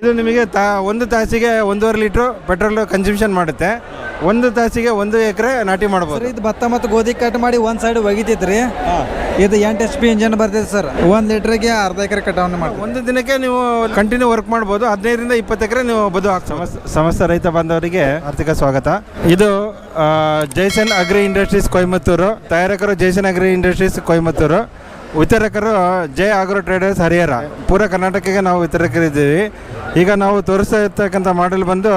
ಇದು ನಿಮಗೆ ತಾ ಒಂದು ತಾಸಿಗೆ ಒಂದೂವರೆ ಲೀಟ್ರು ಪೆಟ್ರೋಲ್ ಕನ್ಸಂಪ್ಷನ್ ಮಾಡುತ್ತೆ. ಒಂದು ತಾಸಿಗೆ ಒಂದು ಎಕರೆ ನಾಟಿ ಸರ್ ಮಾಡ್ಬೋದು ಇದು ಭತ್ತ ಮತ್ತು ಗೋಧಿ ಕಟ್ ಮಾಡಿ ಒಂದು ಸೈಡ್ ಒಗಿತೈತ್ರಿ ಇದು ಎಂಟು ಎಚ್ ಪಿ ಇಂಜನ್ ಬರ್ತೈತೆ ಸರ್. ಒಂದು ಲೀಟ್ರಿಗೆ ಅರ್ಧ ಎಕರೆ ಕಟಾವನ್ನು ಮಾಡಿ ಒಂದು ದಿನಕ್ಕೆ ನೀವು ಕಂಟಿನ್ಯೂ ವರ್ಕ್ ಮಾಡ್ಬೋದು. ಹದಿನೈದರಿಂದ ಇಪ್ಪತ್ತು ಎಕರೆ ನೀವು ಬದು ಸಮಸ್ತ ರೈತ ಬಾಂಧವರಿಗೆ ಆರ್ಥಿಕ ಸ್ವಾಗತ. ಇದು ಜೈಸನ್ ಅಗ್ರಿ ಇಂಡಸ್ಟ್ರೀಸ್ ಕೊಯಮತ್ತೂರು. ತಯಾರಕರು ಜೈಸನ್ ಅಗ್ರಿ ಇಂಡಸ್ಟ್ರೀಸ್ ಕೊಯಮತ್ತೂರು. ವಿತರಕರು ಜಯ ಆಗ್ರೋ ಟ್ರೇಡರ್ಸ್ ಹರಿಹರ. ಪೂರ ಕರ್ನಾಟಕಕ್ಕೆ ನಾವು ವಿತರಕರಿದ್ದೀವಿ. ಈಗ ನಾವು ತೋರಿಸ್ತಾ ಇರ್ತಕ್ಕಂಥ ಮಾಡೆಲ್ ಬಂದು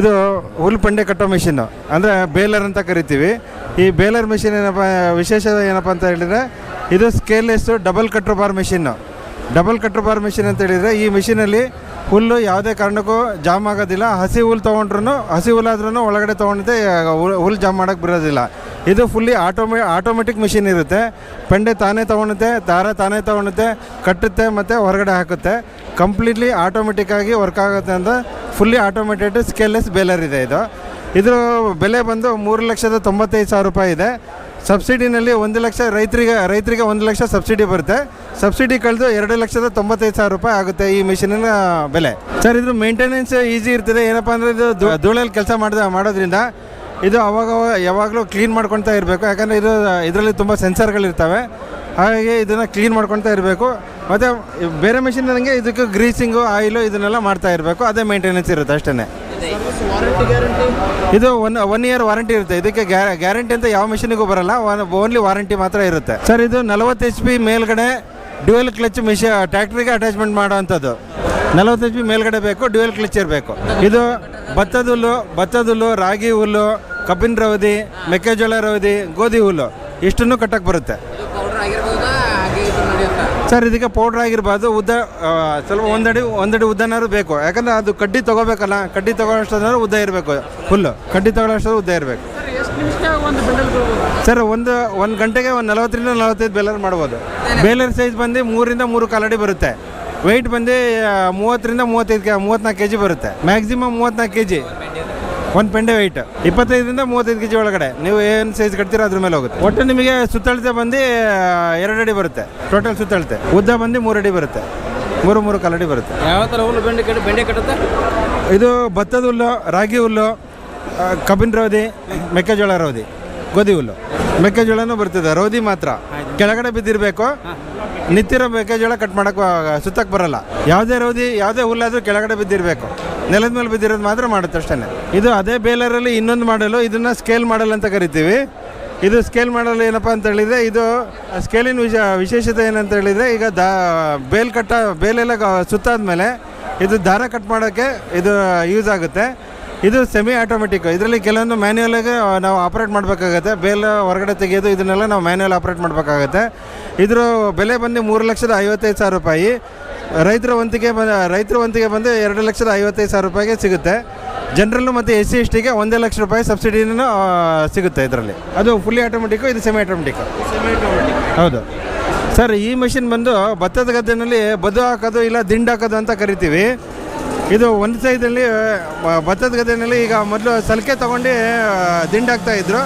ಇದು ಹುಲ್ ಪಂಡೆ ಕಟ್ಟೋ ಮಿಷಿನ್ನು ಅಂದರೆ ಬೇಲರ್ ಅಂತ ಕರಿತೀವಿ. ಈ ಬೇಲರ್ ಮಿಷಿನ್ ಏನಪ್ಪ, ವಿಶೇಷ ಏನಪ್ಪ ಅಂತ ಹೇಳಿದರೆ ಇದು scaleless double cutter bar machine double cutter bar machine ಅಂತ ಹೇಳಿದರೆ ಈ ಮಿಷಿನಲ್ಲಿ ಹುಲ್ಲು ಯಾವುದೇ ಕಾರಣಕ್ಕೂ ಜಾಮ್ ಆಗೋದಿಲ್ಲ. ಹಸಿ ಹುಲ್ಲು ತೊಗೊಂಡ್ರು ಹಸಿ ಹುಲ್ಲಾದ್ರೂ ಒಳಗಡೆ ತೊಗೊಂಡಿದ್ದೆ ಹುಲ್ಲು ಜಾಮ್ ಮಾಡೋಕ್ಕೆ ಬರೋದಿಲ್ಲ. ಇದು ಫುಲ್ಲಿ ಆಟೋಮೆ ಆಟೋಮೆಟಿಕ್ ಮಿಷಿನ್ ಇರುತ್ತೆ. ಪೆಂಡೆ ತಾನೇ ತೊಗೊಳುತ್ತೆ ದಾರ ತಾನೇ ತೊಗೊಳುತ್ತೆ ಕಟ್ಟುತ್ತೆ ಮತ್ತು ಹೊರಗಡೆ ಹಾಕುತ್ತೆ. ಕಂಪ್ಲೀಟ್ಲಿ ಆಟೋಮೆಟಿಕ್ಕಾಗಿ ವರ್ಕ್ ಆಗುತ್ತೆ ಅಂತ ಫುಲ್ಲಿ ಆಟೋಮೆಟೆಡ್ ಸ್ಕೇಲ್ಲೆಸ್ ಬೇಲರ್ ಇದೆ ಇದು. ಇದ್ರ ಬೆಲೆ ಬಂದು ಮೂರು ಲಕ್ಷದ ತೊಂಬತ್ತೈದು ಸಾವಿರ ರೂಪಾಯಿ ಇದೆ. ಸಬ್ಸಿಡಿನಲ್ಲಿ ಒಂದು ಲಕ್ಷ ರೈತರಿಗೆ ರೈತರಿಗೆ ಒಂದು ಲಕ್ಷ ಸಬ್ಸಿಡಿ ಬರುತ್ತೆ. ಸಬ್ಸಿಡಿ ಕಳೆದು ಎರಡು ಲಕ್ಷದ ತೊಂಬತ್ತೈದು ಸಾವಿರ ರೂಪಾಯಿ ಆಗುತ್ತೆ ಈ ಮಿಷಿನಿನ ಬೆಲೆ. ಸರ್ ಇದು ಮೇಂಟೆನೆನ್ಸ್ ಈಸಿ ಇರ್ತದೆ. ಏನಪ್ಪ ಅಂದರೆ ಇದು ಧೂಳಲ್ಲಿ ಕೆಲಸ ಮಾಡಿದ ಮಾಡೋದ್ರಿಂದ ಇದು ಅವಾಗ ಯಾವಾಗಲೂ ಕ್ಲೀನ್ ಮಾಡ್ಕೊಳ್ತಾ ಇರಬೇಕು. ಯಾಕಂದರೆ ಇದು, ಇದರಲ್ಲಿ ತುಂಬ ಸೆನ್ಸರ್ಗಳಿರ್ತವೆ ಹಾಗಾಗಿ ಇದನ್ನು ಕ್ಲೀನ್ ಮಾಡ್ಕೊಳ್ತಾ ಇರಬೇಕು. ಮತ್ತು ಬೇರೆ ಮೆಷಿನ್ ನನಗೆ ಇದಕ್ಕೆ ಗ್ರೀಸಿಂಗು ಆಯಿಲು ಇದನ್ನೆಲ್ಲ ಮಾಡ್ತಾ ಇರಬೇಕು. ಅದೇ ಮೇಂಟೆನೆನ್ಸ್ ಇರುತ್ತೆ ಅಷ್ಟೇ ಇದು ಒನ್ ಒನ್ ಇಯರ್ ವಾರಂಟಿ ಇರುತ್ತೆ. ಇದಕ್ಕೆ ಗ್ಯಾರಂಟಿ ಅಂತ ಯಾವ ಮೆಷಿನಿಗೂ ಬರಲ್ಲ. ಓನ್ಲಿ ವಾರಂಟಿ ಮಾತ್ರ ಇರುತ್ತೆ. ಸರ್ ಇದು ನಲವತ್ತು ಎಚ್ ಪಿ ಮೇಲ್ಗಡೆ ಡ್ಯುಯಲ್ ಕ್ಲಚ್ ಮಿಷಿ ಟ್ಯಾಕ್ಟ್ರಿಗೆ ಅಟ್ಯಾಚ್ಮೆಂಟ್ ಮಾಡೋವಂಥದ್ದು. ನಲವತ್ತು ಎಚ್ ಪಿ ಮೇಲ್ಗಡೆ ಬೇಕು ಡ್ಯುಯಲ್ ಕ್ಲಚ್ ಇರಬೇಕು. ಇದು ಭತ್ತದ ಹುಲ್ಲು ಭತ್ತದ ಹುಲ್ಲು, ರಾಗಿ ಹುಲ್ಲು ಕಬ್ಬಿನ ರವದಿ ಮೆಕ್ಕೆಜೋಳ ರವದಿ ಗೋಧಿ ಹುಲ್ಲು ಇಷ್ಟನ್ನು ಕಟ್ಟಕ್ಕೆ ಬರುತ್ತೆ. ಸರ್ ಇದಕ್ಕೆ ಪೌಡ್ರ್ ಆಗಿರ್ಬಾರ್ದು. ಉದ್ದ ಸ್ವಲ್ಪ ಒಂದಡಿ ಒಂದಡಿ ಉದ್ದನಾದ್ರು ಬೇಕು. ಯಾಕಂದ್ರೆ ಅದು ಕಡ್ಡಿ ತಗೋಬೇಕಲ್ಲ ಕಡ್ಡಿ ತಗೋಷ್ಟು ಉದ್ದ ಇರಬೇಕು. ಹುಲ್ಲು ಕಡ್ಡಿ ತಗೊಳ್ಳೋಷ್ಟು ಉದ್ದ ಇರಬೇಕು. ಸರ್ ಒಂದು ಒಂದು ಗಂಟೆಗೆ ಒಂದು ನಲವತ್ತರಿಂದ ನಲವತ್ತೈದು ಬೇಲರ್ ಮಾಡ್ಬೋದು. ಬೇಲರ್ ಸೈಜ್ ಬಂದು ಮೂರಿಂದ ಮೂರು ಕಾಲಡಿ ಬರುತ್ತೆ. ವೆಯ್ಟ್ ಬಂದು ಮೂವತ್ತರಿಂದ ಮೂವತ್ತೈದು ಕೆ ಮೂವತ್ತ್ನಾಲ್ಕು ಕೆ ಜಿ ಬರುತ್ತೆ. ಮ್ಯಾಕ್ಸಿಮಮ್ ಮೂವತ್ತ್ನಾಲ್ಕು ಕೆ ಜಿ ಒಂದು ಪೆಂಡೆ ವೆಯ್ಟ್ ಇಪ್ಪತ್ತೈದರಿಂದ ಮೂವತ್ತೈದು ಕೆ ಜಿ ಒಳಗಡೆ. ನೀವು ಏನು ಸೈಜ್ ಕಟ್ತೀರೋ ಅದ್ರ ಮೇಲೆ ಹೋಗುತ್ತೆ. ಒಟ್ಟು ನಿಮಗೆ ಸುತ್ತಳತೆ ಬಂದು ಎರಡು ಅಡಿ ಬರುತ್ತೆ. ಟೋಟಲ್ ಸುತ್ತಳತೆ. ಉದ್ದ ಬಂದು ಮೂರು ಅಡಿ ಬರುತ್ತೆ. ಮೂರು ಮೂರು ಕಾಲಡಿ ಬರುತ್ತೆ. ಯಾವ ಥರ ಹುಲ್ಲು ಬೆಂಡೆ ಕಡೆ ಬೆಂಡೆ ಕಟ್ಟುತ್ತೆ? ಇದು ಭತ್ತದ ಹುಲ್ಲು ರಾಗಿ ಹುಲ್ಲು ಕಬ್ಬಿನ ರೌದಿ ಮೆಕ್ಕೆಜೋಳ ರೌದಿ ಗೋಧಿ ಹುಲ್ಲು. ಮೆಕ್ಕೆಜೋಳನೂ ಬರ್ತದೆ. ರೌದಿ ಮಾತ್ರ. ಕೆಳಗಡೆ ಬಿದ್ದಿರಬೇಕು. ನಿಂತಿರೋ ಮೆಕ್ಕೆಜೋಳ ಕಟ್ ಮಾಡೋಕ್ಕೆ ಸುತ್ತಕ್ಕೆ ಬರಲ್ಲ. ಯಾವುದೇ ರೌದಿ ಯಾವುದೇ ಹುಲ್ಲಾದರೂ ಕೆಳಗಡೆ ಬಿದ್ದಿರಬೇಕು. ನೆಲದ ಮೇಲೆ ಬಿದ್ದಿರೋದು ಮಾತ್ರ ಮಾಡುತ್ತೆ ಅಷ್ಟೇ ಇದು ಅದೇ ಬೇಲರಲ್ಲಿ ಇನ್ನೊಂದು ಮಾಡಲು, ಇದನ್ನು ಸ್ಕೇಲ್ ಮಾಡಲ್ ಅಂತ ಕರಿತೀವಿ. ಇದು ಸ್ಕೇಲ್ ಮಾಡಲು ಏನಪ್ಪ ಅಂತ ಹೇಳಿದರೆ, ಇದು ಸ್ಕೇಲಿನ ವಿಶ, ವಿಶೇಷತೆ ಏನಂತ ಹೇಳಿದರೆ, ಈಗ ದಾ, ಬೇಲ್ ಕಟ್ಟ, ಬೇಲೆಲ್ಲ ಸುತ್ತಾದ ಮೇಲೆ ಇದು ದಾರ ಕಟ್ ಮಾಡೋಕ್ಕೆ ಇದು ಯೂಸ್ ಆಗುತ್ತೆ. ಇದು ಸೆಮಿ ಆಟೋಮೆಟಿಕ್ ಇದರಲ್ಲಿ ಕೆಲವೊಂದು ಮ್ಯಾನ್ಯಲಾಗೆ ನಾವು ಆಪ್ರೇಟ್ ಮಾಡಬೇಕಾಗತ್ತೆ. ಬೇಲ್ ಹೊರಗಡೆ ತೆಗೆಯೋದು ಇದನ್ನೆಲ್ಲ ನಾವು ಮ್ಯಾನ್ಯಲ್ ಆಪ್ರೇಟ್ ಮಾಡಬೇಕಾಗತ್ತೆ. ಇದ್ರ ಬೆಲೆ ಬಂದು ಮೂರು ಲಕ್ಷದ ಐವತ್ತೈದು ಸಾವಿರ ರೂಪಾಯಿ. ರೈತರ ವಂತಿಗೆ ಬಂದ ರೈತರ ವಂತಿಗೆ ಬಂದು ಎರಡು ಲಕ್ಷದ ಐವತ್ತೈದು ಸಾವಿರ ರೂಪಾಯಿಗೆ ಸಿಗುತ್ತೆ. ಜನರಲ್ಲು ಮತ್ತು ಎಸ್ ಸಿ ಎಸ್ ಟಿಗೆ ಒಂದೇ ಲಕ್ಷ ರೂಪಾಯಿ ಸಬ್ಸಿಡಿನೂ ಸಿಗುತ್ತೆ ಇದರಲ್ಲಿ. ಅದು ಫುಲ್ಲಿ ಆಟೋಮೆಟಿಕ್ಕು ಇದು ಸೆಮಿ ಆಟೋಮೆಟಿಕ್ಕು ಹೌದು. ಸರ್ ಈ ಮೆಷಿನ್ ಬಂದು ಭತ್ತದ ಗದ್ದೆನಲ್ಲಿ ಬದು ಹಾಕೋದು ಇಲ್ಲ ದಿಂಡು ಹಾಕೋದು ಅಂತ ಕರಿತೀವಿ. ಇದು ಒಂದು ಸೈಡಲ್ಲಿ ಭತ್ತದ ಗದ್ದೆನಲ್ಲಿ ಈಗ ಮೊದಲು ಸಲಿಕೆ ತೊಗೊಂಡು ದಿಂಡು ಹಾಕ್ತಾಯಿದ್ರು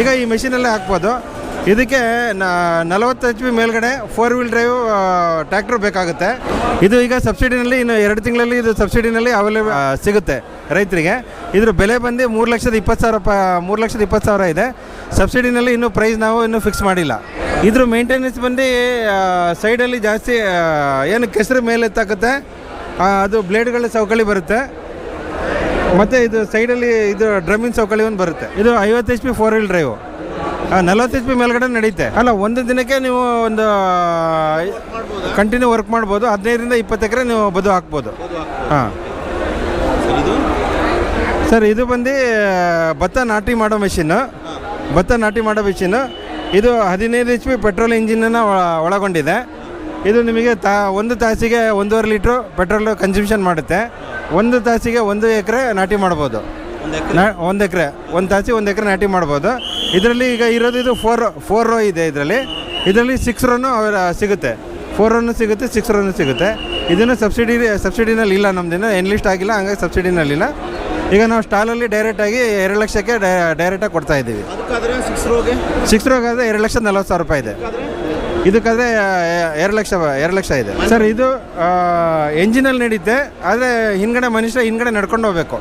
ಈಗ ಈ ಮೆಷಿನಲ್ಲೇ ಹಾಕ್ಬೋದು. ಇದಕ್ಕೆ ನಲವತ್ತು ಎಚ್ ಪಿ ಮೇಲ್ಗಡೆ ಫೋರ್ ವೀಲ್ ಡ್ರೈವ್ ಟ್ರ್ಯಾಕ್ಟರ್ ಬೇಕಾಗುತ್ತೆ. ಇದು ಈಗ ಸಬ್ಸಿಡಿನಲ್ಲಿ ಇನ್ನು ಎರಡು ತಿಂಗಳಲ್ಲಿ ಇದು ಸಬ್ಸಿಡಿನಲ್ಲಿ ಅವೈಲೇಬಲ್ ಸಿಗುತ್ತೆ ರೈತರಿಗೆ. ಇದ್ರ ಬೆಲೆ ಬಂದು ಮೂರು ಲಕ್ಷದ ಇಪ್ಪತ್ತು ಸಾವಿರ ಮೂರು ಲಕ್ಷದ ಇಪ್ಪತ್ತು ಸಾವಿರ ಇದೆ. ಸಬ್ಸಿಡಿನಲ್ಲಿ ಇನ್ನೂ ಪ್ರೈಸ್ ನಾವು ಇನ್ನೂ ಫಿಕ್ಸ್ ಮಾಡಿಲ್ಲ. ಇದ್ರ ಮೇಂಟೆನೆನ್ಸ್ ಬಂದು ಸೈಡಲ್ಲಿ ಜಾಸ್ತಿ ಏನು ಕೆಸರು ಮೇಲೆ ಎತ್ತಾಕತ್ತೆ ಅದು ಬ್ಲೇಡ್ಗಳ ಸೌಕಳಿ ಬರುತ್ತೆ. ಮತ್ತು ಇದು ಸೈಡಲ್ಲಿ ಇದು ಡ್ರಮ್ಮಿನ ಸೌಕಳಿ ಒಂದು ಬರುತ್ತೆ. ಇದು ಐವತ್ತು H P four wheel drive ನಲವತ್ತು ಎಚ್ ಪಿ ಮೇಲ್ಗಡೆ ನಡೀತೆ. ಅಲ್ಲ ಒಂದು ದಿನಕ್ಕೆ ನೀವು ಒಂದು ಕಂಟಿನ್ಯೂ ವರ್ಕ್ ಮಾಡ್ಬೋದು. ಹದಿನೈದರಿಂದ ಇಪ್ಪತ್ತು ಎಕರೆ ನೀವು ಬದು ಹಾಕ್ಬೋದು. ಹಾಂ. ಸರ್ ಇದು? ಬಂದು ಭತ್ತ ನಾಟಿ ಮಾಡೋ ಮೆಷಿನ್. ಭತ್ತ ನಾಟಿ ಮಾಡೋ ಮೆಷಿನ್. ಇದು ಹದಿನೈದು ಎಚ್ ಪಿ ಪೆಟ್ರೋಲ್ ಇಂಜಿನನ್ನು ಒಳಗೊಂಡಿದೆ. ಇದು ನಿಮಗೆ ತಾ ಒಂದು ತಾಸಿಗೆ ಒಂದೂವರೆ ಲೀಟ್ರು ಪೆಟ್ರೋಲ್ ಕನ್ಸಂಪ್ಷನ್ ಮಾಡುತ್ತೆ. ಒಂದು ತಾಸಿಗೆ ಒಂದು ಎಕರೆ ನಾಟಿ ಮಾಡ್ಬೋದು. ಒಂದು ಎಕರೆ. ಒಂದು ತಾಸಿಗೆ ಒಂದು ಎಕರೆ ನಾಟಿ ಮಾಡ್ಬೋದು. ಇದರಲ್ಲಿ ಈಗ ಇರೋದು ಇದು ಫೋರ್ ಫೋರ್ ರೋ ಇದೆ ಇದರಲ್ಲಿ. ಇದರಲ್ಲಿ ಸಿಕ್ಸ್ ರೋನು ಅವರ ಸಿಗುತ್ತೆ. ಫೋರ್ ರೋನು ಸಿಗುತ್ತೆ ಸಿಕ್ಸ್ ರೋನು ಸಿಗುತ್ತೆ. ಇದನ್ನು ಸಬ್ಸಿಡಿ ಸಬ್ಸಿಡಿನಲ್ಲಿ ಇಲ್ಲ ನಮ್ದಿನ ಎನ್ಲಿಸ್ಟ್ ಆಗಿಲ್ಲ ಹಂಗಾಗಿ ಸಬ್ಸಿಡಿನಲ್ಲಿಲ್ಲ ಈಗ ನಾವು ಸ್ಟಾಲಲ್ಲಿ ಡೈರೆಕ್ಟಾಗಿ ಎರಡು ಲಕ್ಷಕ್ಕೆ ಡೈರೆಕ್ಟಾಗಿ ಕೊಡ್ತಾ ಇದ್ದೀವಿ. ಅದಕ್ಕಾದ್ರೆ ಸಿಕ್ಸ್ ರೋಗೆ ಸಿಕ್ಸ್ ರೋಗಾದರೆ ಎರಡು ಲಕ್ಷದ ನಲ್ವತ್ತು ಸಾವಿರ ರೂಪಾಯಿ ಇದೆ. ಇದಕ್ಕಾದರೆ ಎರಡು ಲಕ್ಷ ಎರಡು ಲಕ್ಷ ಇದೆ. ಸರ್ ಇದು ಎಂಜಿನಲ್ಲಿ ನಡೀತೆ ಆದರೆ ಹಿಂದ್ಗಡೆ ಮನುಷ್ಯ ಹಿಂದ್ಗಡೆ ನಡ್ಕೊಂಡು ಹೋಗ್ಬೇಕು.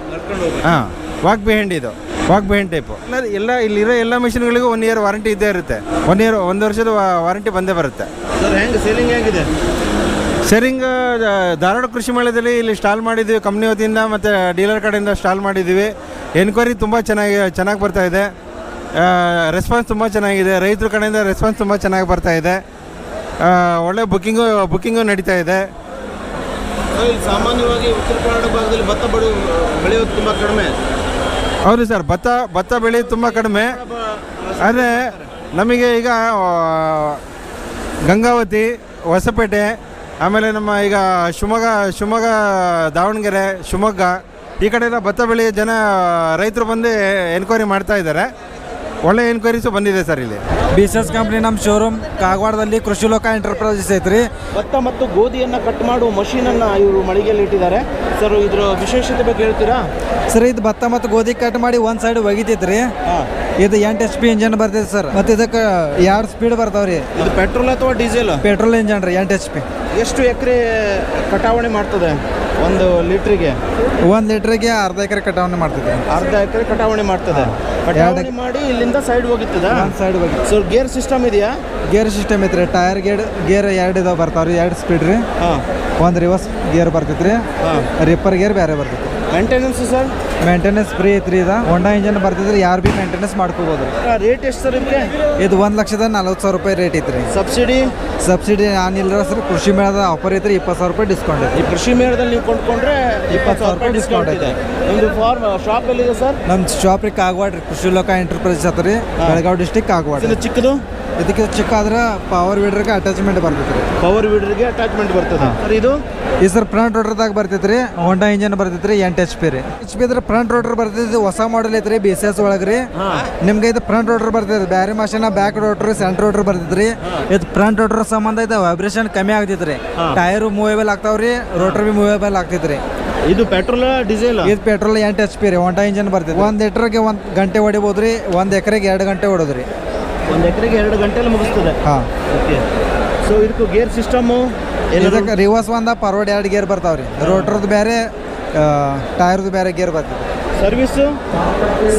ಹಾಂ ವಾಕ್ ಬಿಹೈಂಡ್ ಇದು. ವಾಕ್ ಬಿಹೈಂಡ್ ಟೈಪ್ ಎಲ್ಲ ಇಲ್ಲಿರೋ ಎಲ್ಲ ಮಿಷಿನ್ಗಳಿಗೂ ಒನ್ ಇಯರ್ ವಾರಂಟಿ ಇದ್ದೇ ಇರುತ್ತೆ. ಒನ್ ಇಯರ್ ಒಂದು ವರ್ಷದ ವಾರಂಟಿ ಬಂದೇ ಬರುತ್ತೆ. ಸರ್ ಹೆಂಗೆ ಸೇಲಿಂಗ್ ಹೇಗಿದೆ? ಸರಿಂಗ್ ಧಾರವಾಡ ಕೃಷಿ ಮೇಳದಲ್ಲಿ ಇಲ್ಲಿ ಸ್ಟಾಲ್ ಮಾಡಿದ್ದೀವಿ ಕಂಪ್ನಿ ವತಿಯಿಂದ ಮತ್ತು ಡೀಲರ್ ಕಡೆಯಿಂದ ಸ್ಟಾಲ್ ಮಾಡಿದ್ದೀವಿ ಎನ್ಕ್ವೈರಿ ತುಂಬ ಚೆನ್ನಾಗಿ ಚೆನ್ನಾಗಿ ಬರ್ತಾ ಇದೆ. ರೆಸ್ಪಾನ್ಸ್ ತುಂಬ ಚೆನ್ನಾಗಿದೆ. ರೈತರ ಕಡೆಯಿಂದ ರೆಸ್ಪಾನ್ಸ್ ತುಂಬ ಚೆನ್ನಾಗಿ ಬರ್ತಾ ಇದೆ. ಒಳ್ಳೆ ಬುಕ್ಕಿಂಗು ಬುಕ್ಕಿಂಗು ನಡೀತಾ ಇದೆ. ಸಾಮಾನ್ಯವಾಗಿ ಉತ್ತರ ಕನ್ನಡ ಭಾಗದಲ್ಲಿ ಭತ್ತ ಬಡ ಬೆಳೆಯೋದು ತುಂಬ ಕಡಿಮೆ. ಹೌದು ಸರ್, ಭತ್ತ ಭತ್ತ ಬೆಳೆ ತುಂಬ ಕಡಿಮೆ. ಆದರೆ ನಮಗೆ ಈಗ ಗಂಗಾವತಿ, ಹೊಸಪೇಟೆ, ಆಮೇಲೆ ನಮ್ಮ ಈಗ ಶಿವಮೊಗ್ಗ ಶಿವಮೊಗ್ಗ, ದಾವಣಗೆರೆ, ಶಿವಮೊಗ್ಗ, ಈ ಕಡೆ ಎಲ್ಲ ಭತ್ತ ಬೆಳೆಯೋ ಜನ, ರೈತರು ಬಂದು ಎನ್ಕ್ವೈರಿ ಮಾಡ್ತಾ ಇದ್ದಾರೆ. ಒಳ್ಳೆ ಎನ್ಕ್ವೈರೀಸು ಬಂದಿದೆ ಸರ್ ಇಲ್ಲಿ. ಬಿ ಸಿ ಎಸ್ ಕಂಪ್ನಿ ನಮ್ಮ ಶೋರೂಮ್ ಕಾಗವಾಡದಲ್ಲಿ ಕೃಷಿ ಲೋಕ ಎಂಟರ್ಪ್ರೈಸಸ್ ಐತ್ರಿ. ಭತ್ತ ಮತ್ತು ಗೋಧಿಯನ್ನು ಕಟ್ ಮಾಡುವ ಮಷೀನನ್ನು ಇವರು ಮಳಿಗೆಯಲ್ಲಿ ಇಟ್ಟಿದ್ದಾರೆ. ಸರ್ ಇದ್ರ ವಿಶೇಷತೆ ಬಗ್ಗೆ ಹೇಳ್ತೀರಾ? ಸರ್ ಇದು ಭತ್ತ ಮತ್ತು ಗೋಧಿ ಕಟ್ ಮಾಡಿ ಒಂದು ಸೈಡ್ ಒಗಿತೈತ್ರಿ. ಹಾಂ. ಇದು ಎಂಟು ಎಚ್ ಪಿ ಇಂಜನ್ ಬರ್ತೈತೆ ಸರ್ ಮತ್ತು ಇದಕ್ಕೆ ಎರಡು ಸ್ಪೀಡ್ ಬರ್ತಾವ್ರಿ? ಇದು ಪೆಟ್ರೋಲ್ ಅಥವಾ ಡೀಸೆಲ್ ಪೆಟ್ರೋಲ್ ಇಂಜನ್ ರೀ ಎಂಟು ಎಚ್ ಪಿ ಎಷ್ಟು ಎಕರೆ ಕಟಾವಣೆ ಮಾಡ್ತದೆ? ಒಂದು ಲೀಟ್ರಿಗೆ? ಒಂದು ಲೀಟ್ರಿಗೆ ಅರ್ಧ ಎಕರೆ ಕಟಾವಣೆ ಮಾಡ್ತದೆ ಅರ್ಧ ಎಕರೆ ಕಟಾವಣೆ ಮಾಡ್ತದೆ. ಕಟಾವಣೆ ಮಾಡಿ ಇಲ್ಲಿಂದ ಸೈಡ್ ಹೋಗಿತ್ತದ? ಸೈಡ್ ಹೋಗಿ ಸೊ ಗೇರ್ ಸಿಸ್ಟಮ್ ಇದೆಯಾ? ಗೇರ್ ಸಿಸ್ಟಮ್ ಐತ್ರಿ. ಟೈರ್ ಗೇರ್ ಗೇರ್ ಎರಡು ಇದಾವೆ ಬರ್ತಾವ್ರಿ ಎರಡು ಸ್ಪೀಡ್ ರೀ. ಹಾಂ. ಒಂದು ರಿವರ್ಸ್ ಗೇರ್ ಬರ್ತೈತ್ರಿ. ರಿಪ್ಪರ್ ಗೇರ್ ಬೇರೆ ಬರ್ತೈತಿ ಮೇಂಟೆನೆನ್ಸ್ ಸರ್ ಮೇಂಟೆನೆನ್ಸ್ ಫ್ರೀ ಐತ್ರಿ ಇದು. ಹೊಂಡಾ ಇಂಜನ್ ಬರ್ತಿದ್ರೆ ಯಾರು ಭೀ ಮೇಂಟೆನೆನ್ಸ್ ಮಾಡ್ಕೋಬೋದು. ರೇಟ್ ಎಷ್ಟು ಸರ್ ಇದು ಒಂದು ಲಕ್ಷದ ನಲ್ವತ್ತು ಸಾವಿರ ರೂಪಾಯಿ ರೇಟ್ ಐತ್ರಿ. ಸಬ್ಸಿಡಿ ಸಬ್ಸಿಡಿ ಏನಿಲ್ಲ ಸರ್ ಕೃಷಿ ಮೇಳದ ಆಫರ್ ಐತ್ರಿ ಇಪ್ಪತ್ತು ಸಾವಿರ ರೂಪಾಯಿ ಡಿಸ್ಕೌಂಟ್ ಐತಿ ಈ ಕೃಷಿ ಮೇಳದಲ್ಲಿ ನೀವು ಕೊಂಡ್ಕೊಂಡ್ರೆ ಇಪ್ಪತ್ತು ಸಾವಿರ ರೂಪಾಯಿ ಡಿಸ್ಕೌಂಟ್ ಐತೆ ನಿಮ್ಮದು ಫಾರ್ಮ್ ಶಾಪ್ ಎಲ್ಲಿದೆ ಸರ್? ನಮ್ಮ ಶಾಪ್ ರೀ ಕಾಗವಾಡ ರೀ ಕೃಷಿ ಲೋಕ ಎಂಟರ್ಪ್ರೈಸ್ ಹತ್ರಿ ಬೆಳಗಾವಿ ಡಿಸ್ಟಿಕ್ ಕಾಗವಾಡ ಇದು ಚಿಕ್ಕದು? ಇದಕ್ಕೆ ಚಿಕ್ಕ ಆದ್ರೆ ಪವರ್ ವೀಡರ್ಗೆ ಅಟ್ಯಾಚ್ಮೆಂಟ್ ಬರ್ತೈತೆ ರೀ ಪವರ್ ವೀಡರ್ಗೆ ಅಟ್ಯಾಚ್ಮೆಂಟ್ ಬರ್ತದೆ ಸರ್ ಇದು? ಈ ಸರ್ ಫ್ರಂಟ್ ರೋಟರ್ದಾಗ ಬರ್ತೈತೆ ರೀ ಹೊಂಡಾ ಇಂಜನ್ ಬರ್ತೈತೆ ರೀ ಎಂಟು ಎಚ್ ಪಿ ರೀ. ಎಚ್ ಪಿ ಇದ್ರೆ ಫ್ರಂಟ್ ರೋಟರ್ ಬರ್ತೈತಿ ಹೊಸ ಮಾಡಲ್ ಐತ್ರಿ ಬಿ ಸಿ ಎಸ್ ಒಳಗ್ರಿ. ನಿಮ್ಗೆ ಇದು ಫ್ರಂಟ್ ರೋಟರ್ ಬರ್ತೈತಿ ಬ್ಯಾರಿ ಮಷಿನ ಬ್ಯಾಕ್ ರೋಟರ್ ಸೆಂಟ್ ರೋಟರ್ ಬರ್ತೈತ್ರಿ. ಇದು ಫ್ರಂಟ್ ರೋಟರ್ ಸಂಬಂಧ ಇದು ವೈಬ್ರೇಷನ್ ಕಮ್ಮಿ ಆಗ್ತೈತ್ರಿ. ಟೈರ್ ಮೂವೇಬಲ್ ಆಗ್ತಾವ್ರಿ ರೋಟರ್ ಬಿ ಮೂವೇಬಲ್ ಆಗ್ತೈತ್ರಿ. ಇದು ಪೆಟ್ರೋಲ್ ಡೀಸೆಲ್ ಇದು ಪೆಟ್ರೋಲ್ ಎಂಟು ಎಚ್ ಪಿ ರೀ ಒಂಟ ಇಂಜನ್ ಬರ್ತೈತಿ ಒಂದು ಲೀಟ್ರಿಗೆ ಒಂದು ಗಂಟೆ ಹೊಡಿಬೋದು ರೀ ಒಂದು ಎಕರೆಗೆ ಎರಡು ಗಂಟೆ ಹೊಡೋದು ರೀ ಒಂದು ಎಕರೆಗೆ ಎರಡು ಗಂಟೆಲಿ ಮುಗಿಸ್ತದೆ? ಹಾಂ. ಓಕೆ ಸೊ ಇದಕ್ಕೂ ಗೇರ್ ಸಿಸ್ಟಮು ಇದಕ್ಕೆ ರಿವರ್ಸ್ ಒಂದ ಫಾರ್ವರ್ಡ್ ಎರಡು ಗೇರ್ ಬರ್ತಾವ್ರಿ. ರೋಟರ್ದು ಬೇರೆ ಟೈರ್ದು ಬೇರೆ ಗೇರ್ ಬರ್ತದೆ. ಸರ್ವಿಸ್?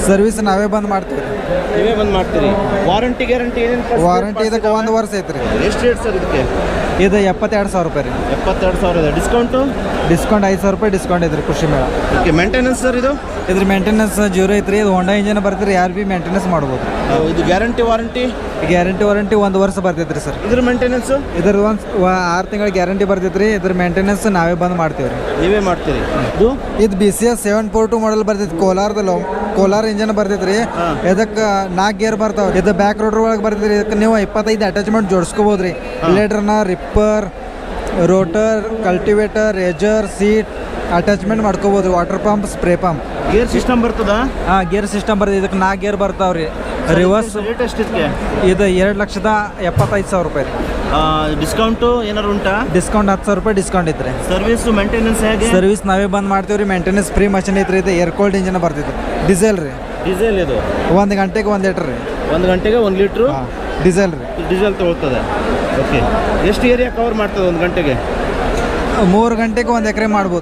ಸರ್ವಿಸ್ ನಾವೇ ಬಂದ್ ಮಾಡ್ತೀವಿ. ನೀವೇ ಬಂದು ಮಾಡ್ತೀರಿ? ವಾರಂಟಿ ಗ್ಯಾರಂಟಿ ಏನೇನು ವಾರಂಟಿ ಇದಕ್ಕೆ ಒಂದು ವರ್ಷ ಐತ್ರಿ. ಎಷ್ಟು ರೇಟ್ ಸರ್ ಇದಕ್ಕೆ? ಇದು ಎಪ್ಪತ್ತೆರಡು ಸಾವಿರ ರೂಪಾಯಿ ರೀ. ಎಪ್ಪತ್ತೆರಡು ಸಾವಿರ ಇದೆ. ಡಿಸ್ಕೌಂಟು ಡಿಸ್ಕೌಂಟ್ ಐದು ಸಾವಿರ ರೂಪಾಯಿ ಡಿಸ್ಕೌಂಟ್ ಐತ್ರಿ ಕೃಷಿ ಮೇಳ. ಓಕೆ ಮೇಂಟೆನೆನ್ಸ್ ಸರ್ ಇದು? ಇದ್ರ ಮೇಂಟೆನೆನ್ಸ್ ಜೀರೋ ಐತ್ರಿ. ಇದು ಹೊಂಡಾ ಇಂಜಿನ್ ಬರ್ತೀರಿ ಯಾರು ಭೀ ಮೇಂಟೆನೆನ್ಸ್ ಮಾಡ್ಬೋದು. ಇದು ಗ್ಯಾರಂಟಿ ವಾರಂಟಿ ಗ್ಯಾರಂಟಿ ವಾರಂಟಿ ಒಂದು ವರ್ಷ ಬರ್ತೈತ್ರಿ ಸರ್ ಇದ್ರ ಮೇಂಟೆನೆನ್ಸು ಇದ್ರ ಒಂದು ಆರು ತಿಂಗಳ ಗ್ಯಾರಂಟಿ ಬರ್ತೈತ್ರಿ. ಇದ್ರ ಮೇಂಟೆನೆನ್ಸ್ ನಾವೇ ಬಂದು ಮಾಡ್ತೀವಿ ರೀ. ನೀವೇ ಮಾಡ್ತೀರಿ. ಇದು? ಇದು B C S seven four two model ಬರ್ತೈತಿ. ಕೋಲಾರದಲ್ಲಿ ಕೋಲಾರ ಇಂಜನ್ ಬರ್ತೈತ್ರಿ. ಇದಕ್ಕೆ ನಾಲ್ಕು ಗೇರ್ ಬರ್ತಾವ ಇದು ಬ್ಯಾಕ್ ರೋಡ್ ಒಳಗೆ ಬರ್ತೈತಿ ಇದಕ್ಕೆ ನೀವು ಇಪ್ಪತ್ತೈದು ಅಟ್ಯಾಚ್ಮೆಂಟ್ ಜೋಡಿಸ್ಕೋಬೋದು ರೀ ripper rotor cultivator edger seat attachment ಮಾಡ್ಕೋಬೋದು water pump spray pump gear system ಬರ್ತದ? ಹಾ ಗೇರ್ ಸಿಸ್ಟಮ್ ಬರ್ತದೆ. ಇದಕ್ಕೆ ನಾಲ್ಕು ಗೇರ್ ಬರ್ತಾವ್ರಿ ರೀ. ರಿವರ್ಸ್ ಇದು ಎರಡು ಲಕ್ಷದ ಎಪ್ಪತ್ತೈದು ಸಾವಿರ ರೂಪಾಯಿ ಡಿಸ್ಕೌಂಟು ಏನಾರು ಉಂಟಾ? ಡಿಸ್ಕೌಂಟ್ ಹತ್ತು ಸಾವಿರ ರೂಪಾಯಿ ಡಿಸ್ಕೌಂಟ್ ಇದ್ರೆ ಸರ್ವಿಸ್ ಮೇಂಟೆನೆನ್ಸ್ ಹೇಗೆ? ಸರ್ವಿಸ್ ನಾವೇ ಬಂದ್ ಮಾಡ್ತೀವಿ ರೀ ಮೇಂಟೆನೆನ್ಸ್ ಫ್ರೀ ಮಷಿನ್ ಐತ್ರಿ. ಇದು ಏರ್ ಕೋಲ್ಡ್ ಇಂಜಿನ್ ಬರ್ತೈತೆ ಡೀಸೆಲ್ ರೀ. ಡೀಸೆಲ್ ಇದು? ಒಂದು ಗಂಟೆಗೆ ಒಂದು ಲೀಟ್ರ್ ರೀ. ಒಂದು ಗಂಟೆಗೆ ಒಂದು ಲೀಟ್ರು? ಡೀಸೆಲ್ ರೀ. ಡೀಸೆಲ್ ತಗೊಳ್ತದೆ. ಓಕೆ ಎಷ್ಟು ಏರಿಯಾ ಕವರ್ ಮಾಡ್ತದೆ ಒಂದು ಗಂಟೆಗೆ? ಮೂರು ಗಂಟೆಗೆ ಒಂದು ಎಕರೆ ಮಾಡ್ಬೋದು.